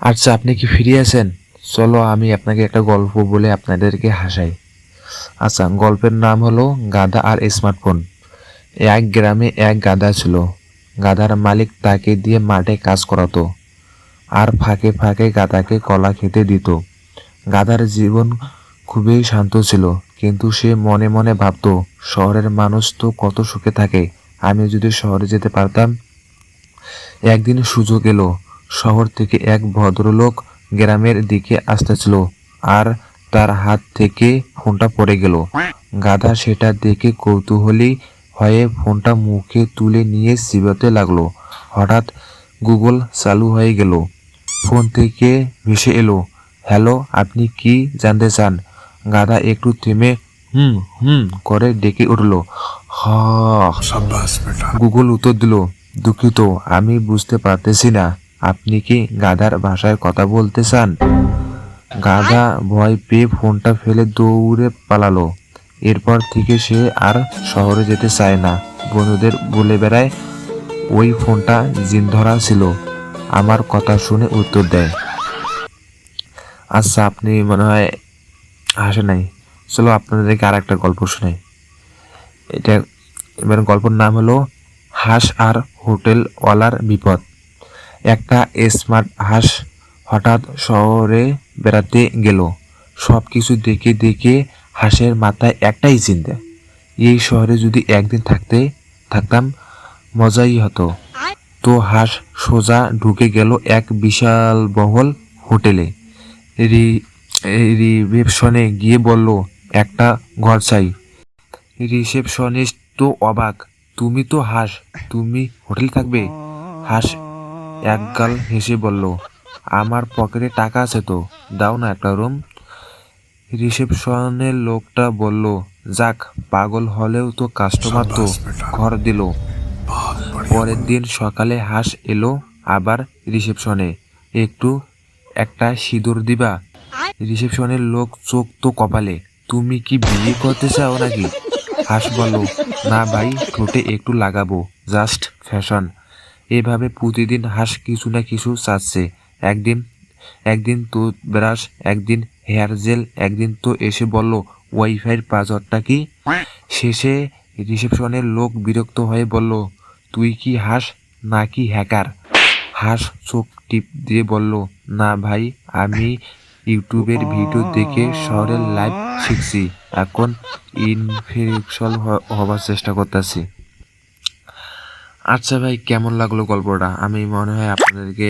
আচ্ছা আপনি কি ফ্রি আছেন? চলো, আমি আপনাকে একটা গল্প বলে আপনাদেরকে হাসাই। আচ্ছা গল্পের নাম হলো গাধা আর স্মার্টফোন। এক গ্রামে এক গাধা ছিল। গাধার মালিক তাকে দিয়ে মাঠে কাজ করাতো আর ফাঁকে ফাঁকে গাধাকে কলা খেতে দিত। গাধার জীবন খুবই শান্ত ছিল, কিন্তু সে মনে মনে ভাবতো, শহরের মানুষ তো কত সুখে থাকে আমি যদি শহরে যেতে পারতাম? একদিন সুযোগ এলো শহর থেকে এক ভদ্রলোক গ্রামের দিকে আসতেছিল আর তার হাত থেকে ফোনটা পড়ে গেল। গাধা সেটা দেখে কৌতূহলী হয়ে ফোনটা মুখে তুলে নিয়ে চিবাতে লাগল। হঠাৎ গুগল চালু হয়ে গেল। ফোন থেকে ভেসে এলো, হ্যালো, আপনি কি জানতে চান? গাধা একটু থেমে হুম হুম করে ডেকে উঠল। হা গুগল উত্তর দিল দুঃখিত আমি বুঝতে পারতেছি না আপনি কি গাধার ভাষায় কথা বলতে চান? গাধা ভয় পেয়ে ফোনটা ফেলে দৌড়ে পালালো। এরপর থেকে সে আর শহরে যেতে চায় না। বন্ধুদের বলে বেড়ায়, ওই ফোনটা জিন ধরা ছিল। আমার কথা শুনে উত্তর দেয়। আচ্ছা আপনি মনে হয় হাসে নাই। চলো আপনাদেরকে আর একটা গল্প শোনাই। এটা এবার গল্পের নাম হলো হাঁস আর হোটেলওয়ালার বিপদ। একটা স্মার্ট হাঁস হঠাৎ শহরে বেড়াতে গেল। সব কিছু দেখে দেখে হাঁসের মাথায় একটাই চিন্তা, এই শহরে যদি একদিন থাকতে, থাকতাম, মজাই হতো। তো হাঁস সোজা ঢুকে গেল এক বিশাল বহল হোটেলে। রি- রিসেপশনে গিয়ে বলল, একটা ঘর চাই। রিসেপশনিস্ট তো অবাক, তুমি তো হাঁস, তুমি হোটেল থাকবে? হাঁস একগাল হেসে বলল আমার পকেটে টাকা আছে তো দাও না একটা রুম। রিসেপশনের লোকটা বলল যাক পাগল হলেও তো কাস্টমার তো ঘর দিল। পরের দিন সকালে হাঁস এলো আবার রিসেপশনে একটু একটা সিঁদুর দিবা? রিসেপশনের লোক চোখ তো কপালে তুমি কি বিয়ে করতে চাও নাকি? হাঁস বলো না ভাই ঠোঁটে একটু লাগাবো জাস্ট ফ্যাশন। এভাবে প্রতিদিন হাঁস কিছু না কিছু চাচ্ছে। একদিন একদিন তো ব্রাশ, একদিন হেয়ার জেল, একদিন তো এসে বলল, ওয়াইফাইয়ের পাসওয়ার্ডটা কি? শেষে রিসেপশনের লোক বিরক্ত হয়ে বলল, তুই কি হাঁস নাকি হ্যাকার? হাঁস চোখ টিপ দিয়ে বলল, না ভাই, আমি ইউটিউবের ভিডিও দেখে শহরের লাইভ শিখছি। এখন ইনফেকশন হবার চেষ্টা করতেছি। আচ্ছা ভাই কেমন লাগল গল্পটা? আমি মনে হয় আপনাদেরকে